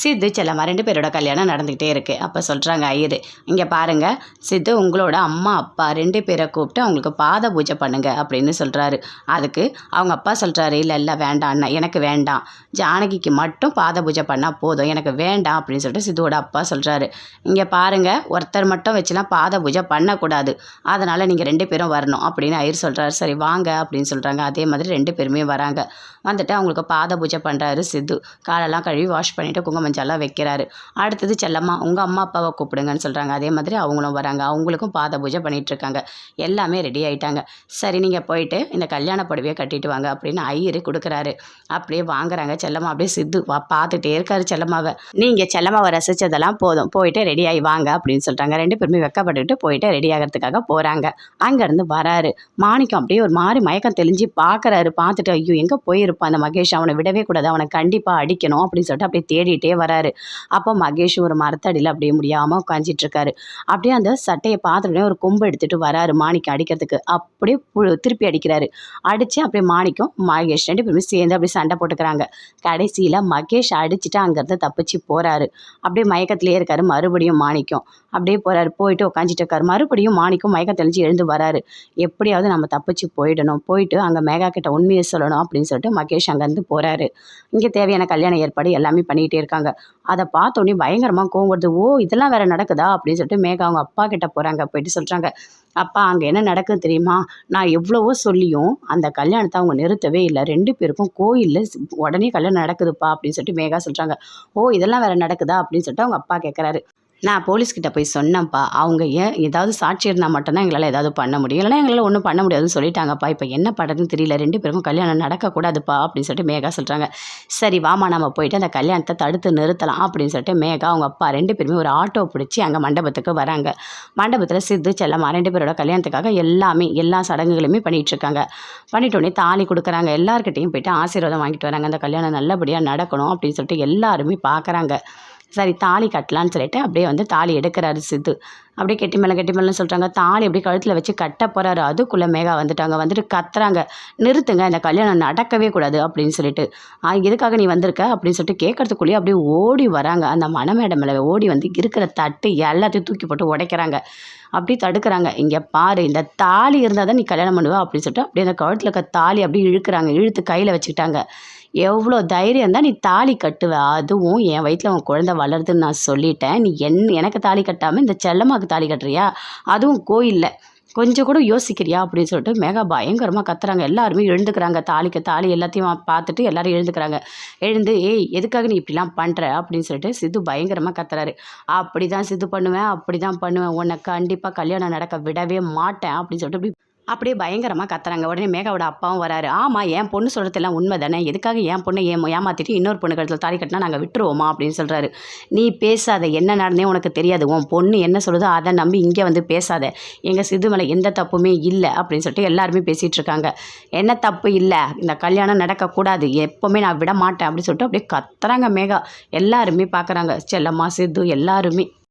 சித்து செல்லம்மா ரெண்டு பேரோட கல்யாணம் நடந்துக்கிட்டே இருக்குது அப்போ சொல்கிறாங்க ஐயரு இங்கே பாருங்கள் சித்து உங்களோட அம்மா அப்பா ரெண்டு பேரை கூப்பிட்டு அவங்களுக்கு பாத பூஜை பண்ணுங்க அப்படின்னு சொல்கிறாரு அதுக்கு அவங்க அப்பா சொல்கிறாரு இல்லை இல்லை வேண்டாம் அண்ணா எனக்கு வேண்டாம். ஜானகிக்கு மட்டும் பாத பூஜை பண்ணால் போதும் எனக்கு வேண்டாம் அப்படின்னு சொல்லிட்டு சித்துவோட அப்பா சொல்கிறாரு இங்கே பாருங்கள் ஒருத்தர் மட்டும் வச்சுலாம் பாத பூஜை பண்ணக்கூடாது. அதனால் நீங்கள் ரெண்டு பேரும் வரணும் அப்படின்னு ஐயர் சொல்கிறாரு சரி வாங்க அப்படின்னு சொல்கிறாங்க அதே மாதிரி ரெண்டு பேருமே வராங்க. வந்துட்டு அவங்களுக்கு பாத பூஜை பண்ணுறாரு சித்து. காலெல்லாம் கழுவி வாஷ் பண்ணிவிட்டு குங்குமஞ்செல்லாம் வைக்கிறாரு. அடுத்தது செல்லம்மா உங்கள் அம்மா அப்பாவை கூப்பிடுங்கன்னு சொல்கிறாங்க அதே மாதிரி அவங்களும் வராங்க. அவங்களுக்கும் பாத பூஜை பண்ணிகிட்ருக்காங்க எல்லாமே ரெடி ஆகிட்டாங்க சரி நீங்கள் போயிட்டு இந்த கல்யாண புடவையை கட்டிட்டு வாங்க அப்படின்னு ஐயரு கொடுக்குறாரு. அப்படியே வாங்குறாங்க செல்லம்மா. அப்படியே சித்து வா பார்த்துட்டே இருக்காரு செல்லம்மாவை. நீங்கள் செல்லம்மாவை ரசித்ததெல்லாம் போதும். போயிட்டு ரெடி ஆகி வாங்க அப்படின்னு சொல்கிறாங்க ரெண்டு பேருமே வெக்கப்பட்டுட்டு போயிட்டு ரெடி ஆகிறதுக்காக போகிறாங்க அங்கேருந்து வராரு. மாணிக்கம் அப்படியே ஒரு மாதிரி மயக்கம் தெளிஞ்சு பார்க்குறாரு. பார்த்துட்டு ஐயோ எங்கே போயிருப்பான் அந்த மகேஷ் அவனை விடவே கூடாது. அவனை கண்டிப்பாக அடிக்கணும். அப்படின்னு சொல்லிட்டு அப்படியே தேடிட்டே வராரு. அப்போ மகேஷ் ஒரு மரத்தடியில் அப்படியே முடியாமல் உட்காந்துட்டு இருக்காரு அப்படியே அந்த சட்டையை பார்த்துட்டு ஒரு கொம்பு எடுத்துட்டு வராரு மாணிக்கம் அடிக்கிறதுக்கு. அப்படியே திருப்பி அடிக்கிறாரு. அடித்து அப்படியே மாணிக்கம் மகேஷ் ரெண்டு பேருமே சேர்ந்து அப்படியே சண்டை போட்டுக்கிறாங்க. கடைசியில் மகேஷ் அடிச்சுட்டு அங்கேருந்து தப்பிச்சு போகிறாரு அப்படியே மயக்கத்திலே இருக்காரு மறுபடியும் மாணிக்கம். அப்படியே போகிறாரு போயிட்டு உட்காந்துட்டு இருக்காரு மறுபடியும் மாணிக்கம் மயக்கம் தெளிஞ்சு எழுந்து வராரு. எப்படியாவது நம்ம தப்பிச்சு போயிடணும். போயிட்டு அங்கே மேகா கிட்ட உண்மையை சொல்லணும் அப்படின்னு சொல்லிட்டு மகேஷ் அங்கேருந்து போகிறாரு இங்கே தேவையான கல்யாண ஏற்பாடு எல்லாமே பண்ணிகிட்டே இருக்காங்க. அதை பார்த்தோன்னே பயங்கரமாக கோவம் வருது. ஓ இதெல்லாம் வேற நடக்குதா? அப்படின்னு சொல்லிட்டு மேகா அவங்க அப்பா கிட்ட போகிறாங்க போயிட்டு சொல்கிறாங்க அப்பா அங்கே என்ன நடக்குது தெரியுமா? நான் எவ்வளவோ சொல்லியும் அந்த கல்யாணத்தை அவங்க நிறுத்தவே இல்லை. ரெண்டு பேருக்கும் கோயிலில் உடனே கல்யாணம் நடக்குதுப்பா. அப்படின்னு சொல்லிட்டு மேகா சொல்கிறாங்க ஓ இதெல்லாம் வேற நடக்குதா? அப்படின்னு சொல்லிட்டு அவங்க அப்பா கேட்குறாரு நான் போலீஸ்கிட்ட போய் சொன்னேன்ப்பா அவங்க ஏன் ஏதாவது சாட்சி இருந்தால் மட்டும்தான் எங்களால் ஏதாவது பண்ண முடியும். இல்லைன்னா எங்களால் ஒன்றும் பண்ண முடியாதுன்னு சொல்லிட்டாங்கப்பா. இப்போ என்ன பண்ணுறதுன்னு தெரியல. ரெண்டு பேருக்கும் கல்யாணம் நடக்கக்கூடாதுப்பா அப்படின்னு சொல்லிட்டு மேகா சொல்கிறாங்க சரி வாமா நம்ம போயிட்டு அந்த கல்யாணத்தை தடுத்து நிறுத்தலாம் அப்படின்னு சொல்லிட்டு மேகா அவங்க அப்பா ரெண்டு பேருமே ஒரு ஆட்டோ பிடிச்சி அங்கே மண்டபத்துக்கு வராங்க. மண்டபத்தில் சித்து செல்லம்மா ரெண்டு பேரோட கல்யாணத்துக்காக எல்லாமே எல்லா சடங்குகளுமே பண்ணிகிட்ருக்காங்க இருக்காங்க தாலி கொடுக்குறாங்க. எல்லாருக்கிட்டையும் போயிட்டு ஆசீர்வாதம் வாங்கிட்டு வராங்க. அந்த கல்யாணம் நல்லபடியாக நடக்கணும் அப்படின்னு சொல்லிட்டு எல்லாருமே பார்க்குறாங்க சரி தாலி கட்டலான்னு சொல்லிட்டு அப்படியே வந்து தாலி எடுக்கிறாரு சித்து. அப்படியே கெட்டி மேலே கெட்டி மேலே சொல்கிறாங்க தாலி அப்படியே கழுத்தில் வச்சு கட்ட போகிறாரு அதுக்குள்ளே மேகா வந்துட்டாங்க. வந்துட்டு கத்துறாங்க. நிறுத்துங்க. இந்த கல்யாணம் நடக்கவே கூடாது அப்படின்னு சொல்லிட்டு. எதுக்காக நீ வந்திருக்க? அப்படின்னு சொல்லிட்டு கேட்கறதுக்குள்ளேயே அப்படியே ஓடி வராங்க. அந்த மணமேடை மேலே ஓடி வந்து இருக்கிற தட்டு எல்லாத்தையும் தூக்கி போட்டு உடைக்கிறாங்க. அப்படி தடுக்கிறாங்க. இங்கே பாரு இந்த தாலி இருந்தால் தான் நீ கல்யாணம் பண்ணுவ அப்படின்னு சொல்லிட்டு அப்படியே அந்த கழுத்தில் இருக்க தாலி அப்படியே இழுக்கிறாங்க. இழுத்து கையில் வச்சுக்கிட்டாங்க. எவ்வளோ தைரியம் தான் நீ தாலி கட்டுவ. அதுவும் என் வயிற்றில் உன் குழந்தை வளருதுன்னு நான் சொல்லிட்டேன். நீ என் எனக்கு தாலி கட்டாமல் இந்த செல்லம்மாவுக்கு தாலி கட்டுறியா? அதுவும் கோயிலில். கொஞ்சம் கூட யோசிக்கிறியா? அப்படின்னு சொல்லிட்டு மேகா பயங்கரமாக கத்துறாங்க. எல்லாருமே எழுந்துக்கிறாங்க. தாலிக்கு தாலி எல்லாத்தையும் பார்த்துட்டு எல்லாரும் எழுந்துக்கிறாங்க. எழுந்து ஏய் எதுக்காக நீ இப்படிலாம் பண்ணுற அப்படின்னு சொல்லிட்டு சித்து பயங்கரமாக கத்துறாரு. அப்படி தான் சித்து பண்ணுவேன். அப்படி தான் பண்ணுவேன். உன்னை கண்டிப்பாக கல்யாணம் நடக்க விடவே மாட்டேன். அப்படின்னு சொல்லிட்டு இப்படி அப்படியே பயங்கரமாக கத்துறாங்க. உடனே மேகாவோட அப்பாவும் வராரு. ஆமாம் என் பொண்ணு சொல்கிறதெல்லாம் உண்மை தானே எதுக்காக என் பொண்ணை ஏமா ஏமாற்றிட்டு இன்னொரு பொண்ணு கழுத்தில் தாலி கட்டினா நாங்கள் விட்டுருவோமா? அப்படின்னு சொல்கிறாரு நீ பேசாத. என்ன நடந்தே உனக்கு தெரியாது. உன் பொண்ணு என்ன சொல்லுதோ அதை நம்பி இங்கே வந்து பேசாத. எங்கள் சிது மேலே எந்த தப்புமே இல்லை அப்படின்னு சொல்லிட்டு எல்லாருமே பேசிகிட்டு இருக்காங்க. என்ன தப்பு இல்லை. இந்த கல்யாணம் நடக்கக்கூடாது. எப்போவுமே நான் விட மாட்டேன் அப்படின்னு சொல்லிட்டு அப்படியே கத்துறாங்க மேகா. எல்லாருமே பார்க்குறாங்க செல்லம்மா சித்து எல்லாருமே.